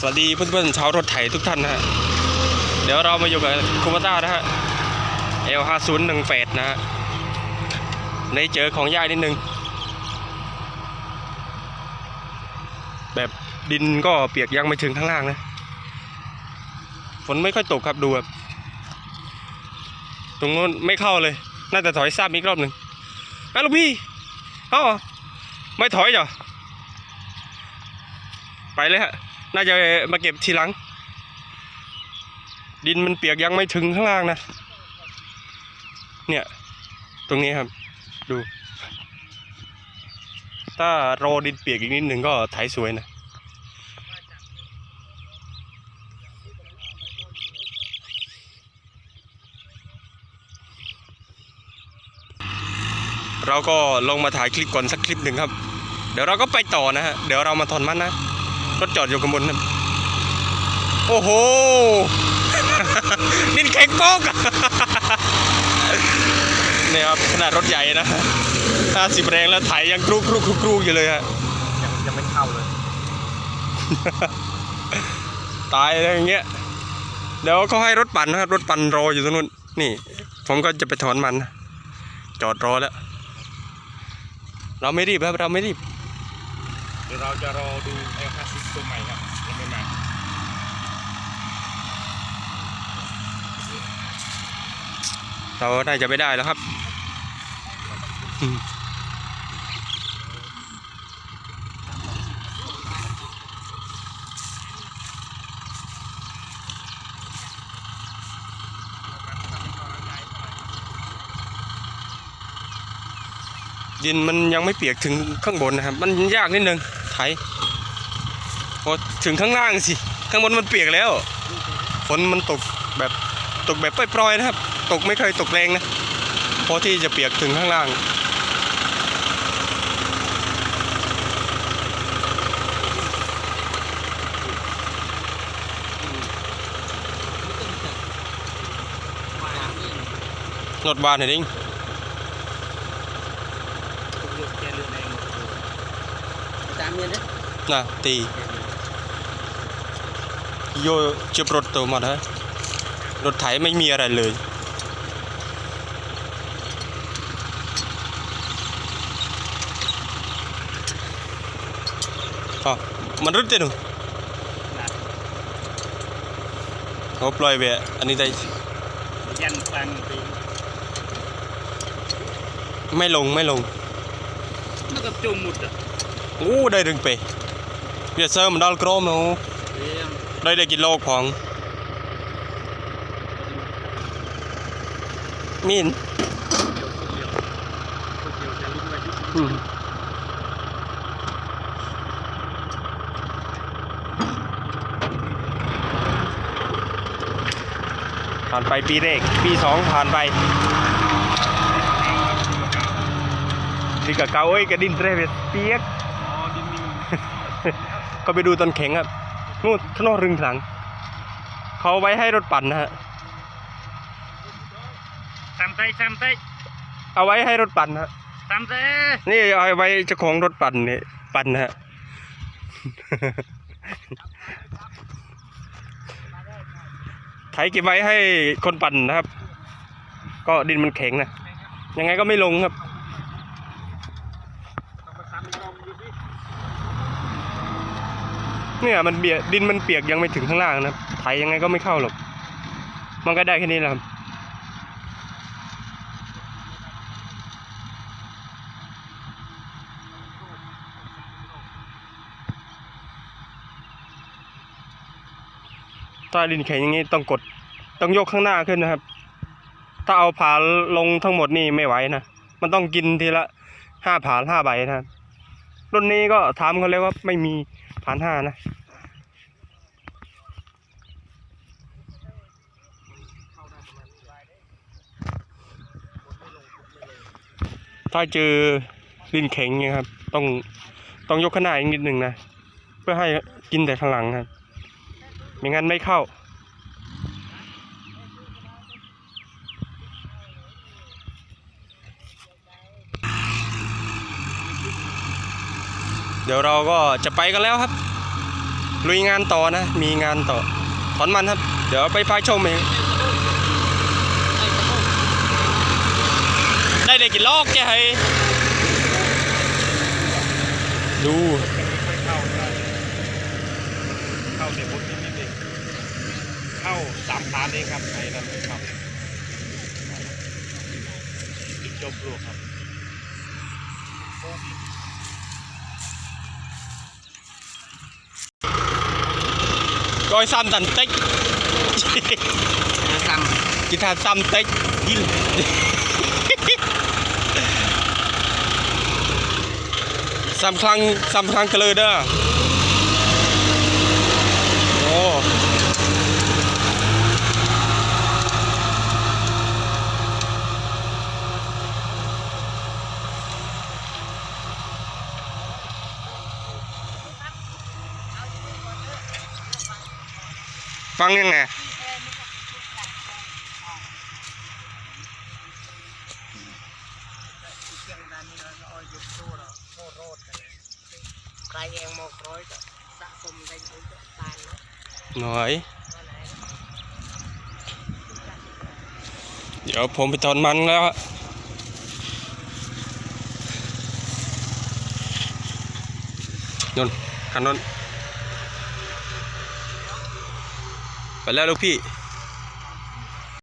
สวัสดีเพื่อนๆชาวรถไถทุกท่านนะฮะ เดี๋ยวเรามาอยู่กับคูมาต้านะฮะ L 5 0 1 8นะฮะในเจอของย่ายนิดนึง แบบดินก็เปียกยังไม่ถึงข้างล่างนะ ฝนไม่ค่อยตกครับดูแบบตรงนู้นไม่เข้าเลย น่าจะถอยซ้ำอีกรอบหนึ่งอ้าวลูกพี่เอ้าไม่ถอยเหรอ ไปเลยฮะ น่าจะมาเก็บทีหลัง ดินมันเปียกยังไม่ถึงข้างล่างนะ เนี่ย ตรงนี้ครับ ดู ถ้ารอดินเปียกอีกนิดหนึ่งก็ไถสวยนะเราก็ลงมาถ่ายคลิปก่อนสักคลิปหนึ่งครับ เดี๋ยวเราก็ไปต่อนะฮะ เดี๋ยวเรามาถอนมันนะ รถจอดอยู่ข้างบนนะโอ้โหนินแข็งโป๊กเนี่ยครับขนาดรถใหญ่นะห้าสิบแรงแล้วไถยังกรุกกรุกกรุกกรุกอยู่เลยฮะยังยังไม่เข้าเลย ตายอะไรอย่างเงี้ย เดี๋ยวเขาให้รถปั่นนะครับรถปั่นรออยู่ตรงนู้น นี่ ผมก็จะไปถอนมันนะจอดรอแล้ว เราไม่รีบครับเราไม่รีบ เดี๋ยวเราจะรอดูเอลคาซิสตัวใหม่ครับยังไม่มาเราน่าจะไม่ได้แล้วครับดินมันยังไม่เปียกถึงข้างบนนะครับ มันยากนิดนึง ไถพอถึงข้างล่างสิ ข้างบนมันเปียกแล้ว ฝนมันตกแบบตกแบบปล่อยๆนะครับ ตกไม่เคยตกแรงนะพอที่จะเปียกถึงข้างล่างรถบานเห็นดิง แกเรือแรง ตามเงินนะน่ะตีโยจุบรถตัวหมดฮะรถไถไม่มีอะไรเลยอ๋อมันรุดเจนุโอ้ปล่อยไปอะอันนี้ได้ยันฟังไปไม่ลงไม่ลงมันก็จุ่มหมดอะ อู้ได้ดึงไปเบียเซอร์มันดอลโกรมเนาได้ได้กินโลกของมีนอืมผ่านไปปีแรกปีสองผ่านไปดีกับเกาเอ้ยกระดินเทรเวสเปียก ก็ไปดูตอนแข็งครับนู่นข้างนอกรึงถังเขาเอาไว้ให้รถปั่นนะฮะตามใจตามใจเอาไว้ให้รถปั่นนะฮะตามใจนี่เอาไว้เจ้าของรถปั่นเนี่ยปั่นนะฮะไถเก็บไว้ให้คนปั่นนะครับ ก็ดินมันแข็งนะยังไงก็ไม่ลงครับ เนี่ยมันเบียดดินมันเปียกยังไม่ถึงข้างล่างนะไถยังไงก็ไม่เข้าหรอก มันก็ได้แค่นี้แหละครับถ้าดินแข็งอย่างนี้ต้องกดต้องยกข้างหน้าขึ้นนะครับ ถ้าเอาผาลงทั้งหมดนี่ไม่ไหวนะ มันต้องกินทีละห้าผาห้าใบนะครับรุ่นนี้ก็ถามเขาเลยว่าไม่มี ผานห้านะถ้าเจอดินแข็งเนี่ยครับ ต้องต้องยกข้างหนาอีกนิดหนึ่งนะ เพื่อให้กินแต่ข้างหลังครับ ไม่งั้นไม่เข้า เดี๋ยวเราก็จะไปกันแล้วครับ ลุยงานต่อนะ มีงานต่อถอนมันครับ เดี๋ยวไปพาชมเองได้ได้กี่ลอกแกให้ดูเข้าเข้าเดี๋ยพุทธนิดเองเข้าสามล้านเองครับไอ้นั่นไม่เข้าจุดจบลูกครับ ឲ្យសំតន្តិចសំគេថាសំតិចសំខ្លាំងសំខ្លាំងទៅលើដែរ ตายนะหน่อย เดี๋ยวผมไปถอนมันแล้วนนท์คันนน ไปแล้วลูกพี่